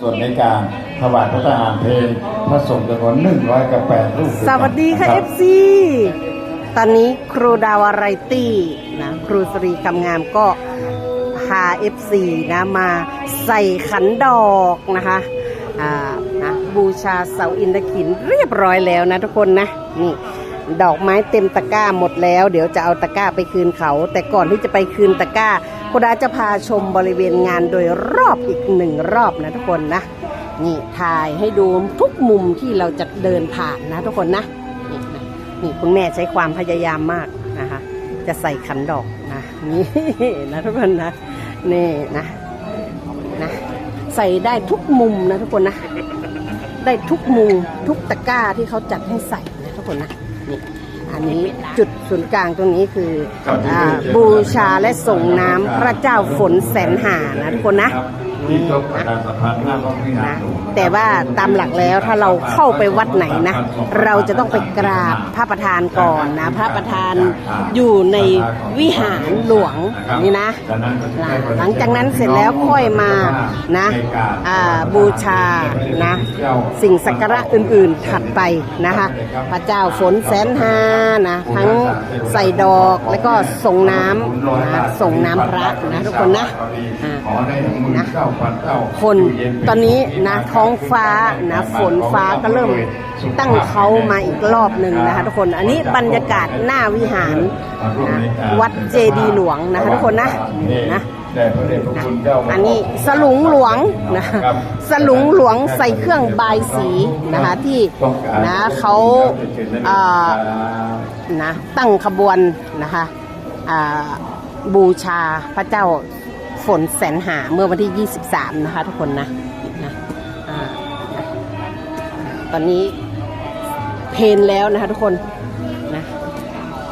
ส่วนในการถวายพระทหารเพลงพระสงฆ์จำนวนหนึ่งร้อยกับแปดรูปสวัสดีค่ะนรับ FC ตอนนี้ครูดาวอะไรตี้นะครูสรีคำงามก็พา FC นะมาใส่ขันดอกนะคะอ่านะบูชาเสาอินทขินเรียบร้อยแล้วนะทุกคนนะนี่ ดอกไม้เต็มตะกร้าหมดแล้ว เดี๋ยวจะเอาตะกร้าไปคืนเขา แต่ก่อนที่จะไปคืนตะกร้าครูดาจะพาชมบริเวณงานโดยรอบอีกหนึ่งรอบนะทุกคนนะ นี่ถ่ายให้ดูทุกมุมที่เราจะเดินผ่านนะทุกคนนะนี่นะ นี่คุณแม่ใช้ความพยายามมากนะคะ จะใส่ขันดอกนะนี่นะทุกคนนะนี่นะนะใส่ได้ทุกมุมนะทุกคนนะ ได้ทุกมุมทุกตะกร้าที่เขาจัดให้ใส่นะทุกคนนะ นี่อันนี้จุดศูนย์กลางตรงนี้คืออาบูชาและส่งน้ำพระเจ้าฝนแสนหานะทุกคนนะที่ตกประดานสะพาหน้าพระวิหารนะหลวงแต่ว่าตามหลักแล้วถ้าเราเข้าไปวัดไหนนะ เราจะต้องไปกราบพระประธานก่อนนะ พระประธานอยู่ในวิหารหลวงนี่นะ หลังจากนั้นเสร็จแล้วค่อยมานะบูชานะสิ่งสักการะอื่น ๆถัดไปนะคะ พระเจ้าฝนแสนหานะทั้งใส่ดอกแล้วก็ส่งน้ำนะส่งน้ำพระนะทุกคนนะนะคนตอนนี้นะท้องฟ้านะฝนฟ้าก็เริ่มตั้งเขามาอีกรอบหนึ่งนะคะทุกคนอันนี้บรรยากาศหน้าวิหารนะวัดเจดีย์หลวงนะคะทุกคนนะนะแต่พระเดชพระคุณเจ้าอันนี้สลุงหลวงนะสลุงหลวงใส่เครื่องบายสีนะคะที่นะเขาเอ่อนะตั้งขบวนนะคะอ่าบูชาพระเจ้า ฝนแสนหาเมื่อวันที่ 23 นะคะทุกคนนะนะอะตอนนี้เพนแล้วนะคะทุกคนนะ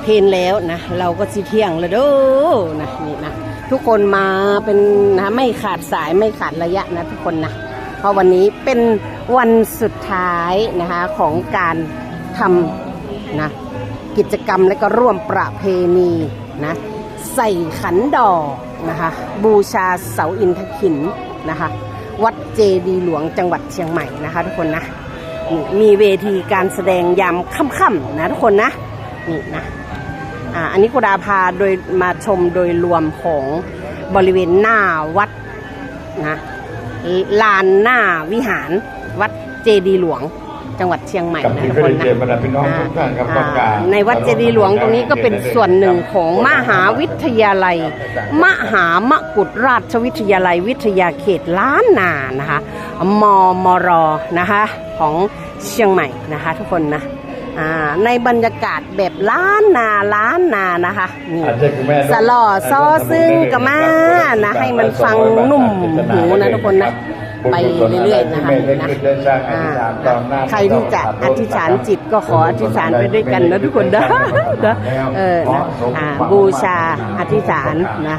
เพนแล้วนะเราก็สิเที่ยงแล้วเด้อนะนี่นะทุกคนมาเป็นนะไม่ขาดสายไม่ขาดระยะนะทุกคนนะเพราะวันนี้เป็นวันสุดท้ายนะคะของการทำนะกิจกรรมและก็ร่วมประเพณีนะ ใส่ขันดอกนะคะ บูชาเสาอินทขินนะคะ วัดเจดีหลวงจังหวัดเชียงใหม่นะคะทุกคนนะนี่มีเวทีการแสดงยามค่ำๆนะทุกคนนะนี่นะอ่าอันนี้กุดาพาโดยมาชมโดยรวมของบริเวณหน้าวัดนะลานหน้าวิหารวัดเจดีหลวง จังหวัดเชียงใหม่กับนะที่ทุกพระคนเดชนะบรรดาพี่น้องทุกท่านครับต้องการอ่าในวัดเจดีย์หลวงตรงนี้ก็เป็นส่วนหนึ่งของมหาวิทยาลัย มหามกุฎราชวิทยาลัยวิทยาเขตล้านนานะคะมมรนะคะของเชียงใหม่นะคะทุกคนนะอ่าในบรรยากาศแบบล้านนาล้านนานะคะนี่อาจจะคุณแม่สลอซอซึ่งกับมานะให้มันฟังนุ่มหูนะทุกคนนะ ไปเรื่อยๆนะคะนะอ่าใครที่จะอธิษฐานจิตก็ขออธิษฐานไปด้วยกันนะทุกคนนะนะเออนะอ่าบูชาอธิษฐานนะ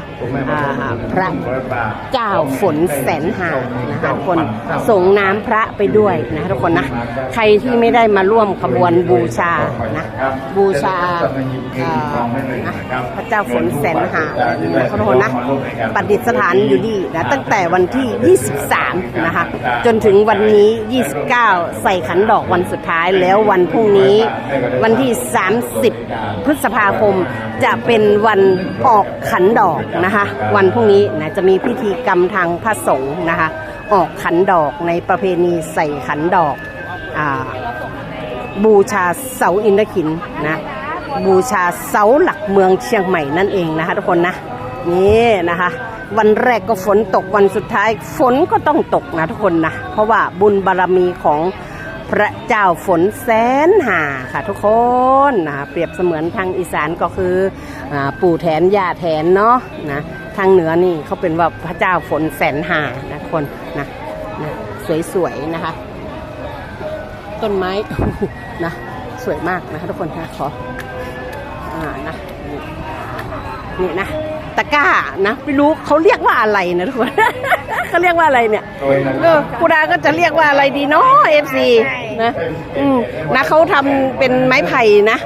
อ่าพระเจ้าฝนแสนหานะคะทุกคนส่งน้ำพระไปด้วยนะทุกคนนะใครที่ไม่ได้มาร่วมขบวนบูชานะบูชาเอ่อนะพระเจ้าฝนแสนหานะทุกคนนะประดิษฐานอยู่ดีนะตั้งแต่วันที่ 23นะคะ จนถึงวันนี้ 29 ใส่ขันดอกวันสุดท้ายแล้ววันพรุ่งนี้ วันที่ 30 พฤษภาคมจะเป็นวันออกขันดอกนะคะ วันพรุ่งนี้นะจะมีพิธีกรรมทางพระสงฆ์นะคะ ออกขันดอกในประเพณีใส่ขันดอกอาบูชาเสาอินทขินนะบูชาเสาหลักเมืองเชียงใหม่นั่นเองนะคะทุกคนนะ นี่นะคะ วันแรกก็ฝนตกวันสุดท้ายฝนก็ต้องตกนะทุกคนนะ เพราะว่าบุญบารรมีของพระเจ้าฝนแสนหาค่ะทุกคนนะเปรียบเสมือนทางอีสานก็คืออปู่แทนย่าแทนเนาะนะทางเหนือนี่เขาเป็นว่าพระเจ้าฝนแสนหานะทุกคนนะนะสวยๆนะคะ ต้นไม้นะสวยมากนะคะทุกคนนะขออ่านะนี่นะ ตะก้านะไม่รู้เขาเรียกว่าอะไรนะทุกคนเขาเรียกว่าอะไรเนี่ยกูดาก็จะเรียกว่าอะไรดีเนาะเอฟซีนะอืมนะเขาทำเป็นไม้ไผ่นะ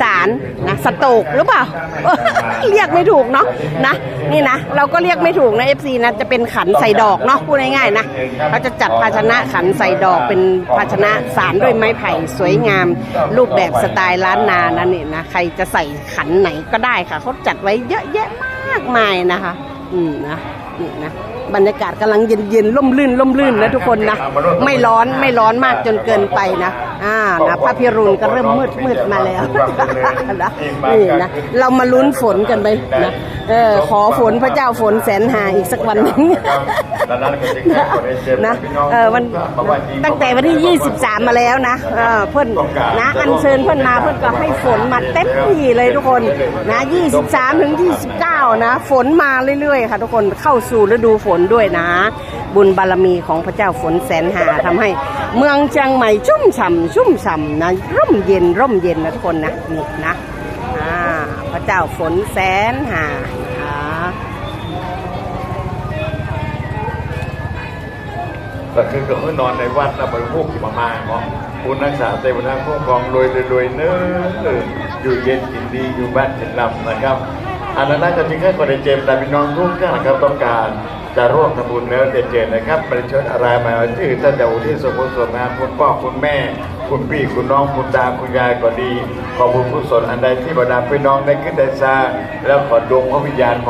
สารนะสโตกหรือเปล่า เรียกไม่ถูกเนาะนะนี่นะเราก็เรียกไม่ถูกนะเอฟซีนะจะเป็นขันใส่ดอกเนาะพูดง่ายๆนะเขาจะจัดภาชนะขันใส่ดอกเป็นภาชนะสารด้วยไม้ไผ่สวยงาม รูปแบบสไตล์ล้านนานั่นนี่นะใครจะใส่ขันไหนก็ได้ค่ะเขาจัดไว้เยอะแยะมาก มายนะคะ อืมนะนี่นะบรรยากาศกำลังเย็นเย็นๆร่มรื่นร่มรื่นนะทุกคนนะ ไม่ร้อนไม่ร้อนมากจนเกินไปนะ อ่านะพระพิรุณก็เริ่มมืดมืดมาแล้วนะนี่นะ เรามาลุ้นฝนกันไปนะเออขอฝนพระเจ้าฝนแสนหาอีกสักวันหนึงนะเออวันตั้งแต่วันที่ 23 มาแล้วนะเออเพิ่นนะอัญเชิญเพิ่นมาเพิ่นก็ให้ฝนมาเต็มที่เลยทุกคนนะ 23 ถึง 29 นะ ฝนมาเรื่อยๆ ค่ะทุกคนเข้าสู่ฤดูฝนด้วยนะ บุญบารมีของพระเจ้าฝนแสนหาทำให้เมืองเชียงใหม่ชุ่มฉ่ำชุ่มฉ่ำนะร่มเย็นร่มเย็นนะทุกคนนะนี่นะพระเจ้าฝนแสนหาอ่คือก็คือนอนในวัดแล้วไปพวกที่มามาเนาะคุณนักษาเทวนาคุ้มครองรวยรวยเนื้ออยู่เย็นกินดีอยู่บ้านกินลำนะครับอันนั้นน่าจะทิ้งให้คนในเจมส์แต่พี่น้องทุกท่านนะครับต้องการ จะร่วมทำบุญแล้วเจนๆนะครับประชดอะไรมาที่ท่านแต่อุที่สมบูรณ์ส่วนงานคุณพ่อคุณแม่ คุณพี่คุณน้องคุณตาคุณยายก็ดี ขอบุญกุศลอันใดที่บรรดาพี่น้องได้ขึ้นได้สร้างแล้วขอดวงพระวิญญาณของ